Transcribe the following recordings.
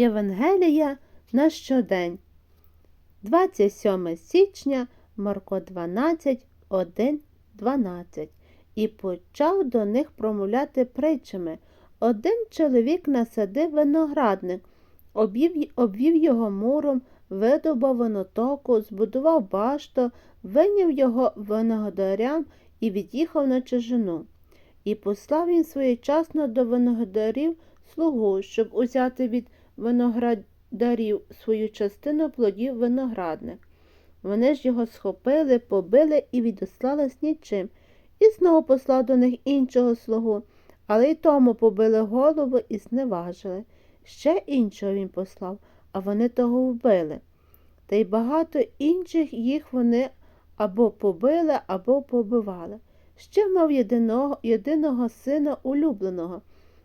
Євангелія на щодень. 27 січня Марко 12, 1, 12. І почав до них промовляти притчами. Один чоловік насадив виноградник, обвів, обвів його муром, видобав винотоку, збудував башту, виняв його виноградарям і від'їхав на чужину. І послав він своєчасно до виноградарів слугу, щоб узяти від виноградарів свою частину плодів виноградник. Вони ж його схопили, побили і відослали з нічим, і знову послав до них іншого слугу, але й тому побили голову і зневажили. Ще іншого він послав, а вони того вбили. Та й багато інших їх вони або побили, або побивали. Ще мав єдиного, єдиного сина улюбленого,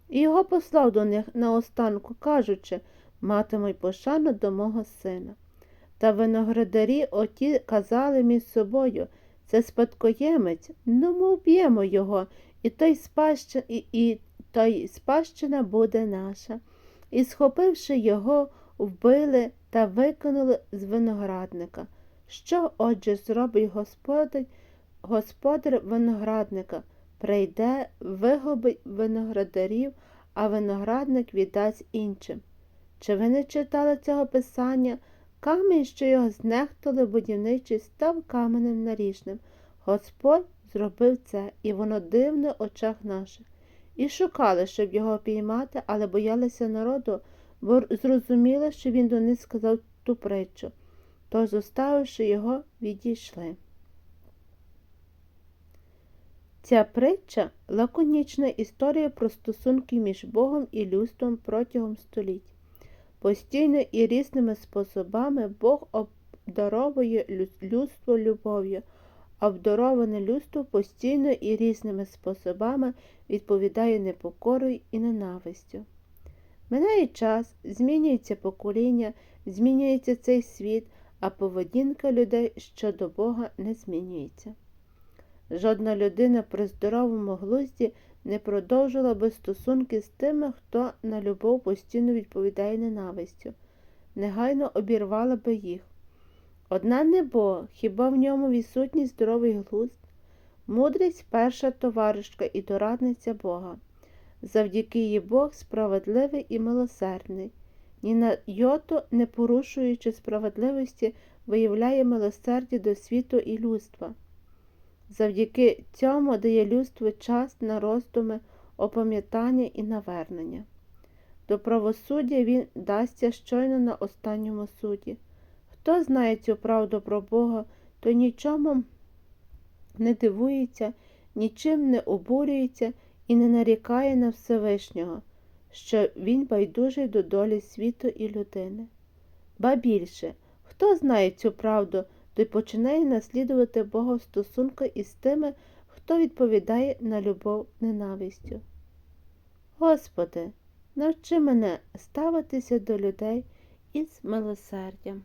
і його послав до них наостанку, кажучи матиму й пошану до мого сина. Та виноградарі оті казали між собою це спадкоємець, ну ми вб'ємо його, і той спадщина, і, і той спадщина буде наша. І, схопивши його, вбили та викинули з виноградника. Що, отже, зробить господар виноградника? Прийде, вигубить виноградарів, а виноградник віддасть іншим. Чи ви не читали цього писання? Камінь, що його знехтали будівничий, став каменем наріжним. Господь зробив це, і воно дивне в очах наших. І шукали, щоб його піймати, але боялися народу, бо зрозуміли, що він до них сказав ту притчу. Тож, зоставивши його, відійшли. Ця притча лаконічна історія про стосунки між Богом і людством протягом століть. Постійно і різними способами Бог обдаровує людство любов'ю, а обдароване людство постійно і різними способами відповідає непокорою і ненавистю. Минає час, змінюється покоління, змінюється цей світ, а поведінка людей щодо Бога не змінюється. Жодна людина при здоровому глузді не продовжила би стосунки з тими, хто на любов постійно відповідає ненавистю, негайно обірвала би їх. Одна не Бог, хіба в ньому відсутній здоровий глузд, мудрість перша товаришка і дорадниця Бога. Завдяки їй Бог справедливий і милосердний, ні на йоту, не порушуючи справедливості, виявляє милосердя до світу і людства. Завдяки цьому дає людству час на роздуми, опам'ятання і навернення. До правосуддя він дасться щойно на останньому суді. Хто знає цю правду про Бога, то нічому не дивується, нічим не обурюється і не нарікає на Всевишнього, що він байдужий до долі світу і людини. Ба більше, хто знає цю правду, той починає наслідувати Бога в стосунку із тими, хто відповідає на любов ненавистю. Господи, навчи мене ставитися до людей із милосердям.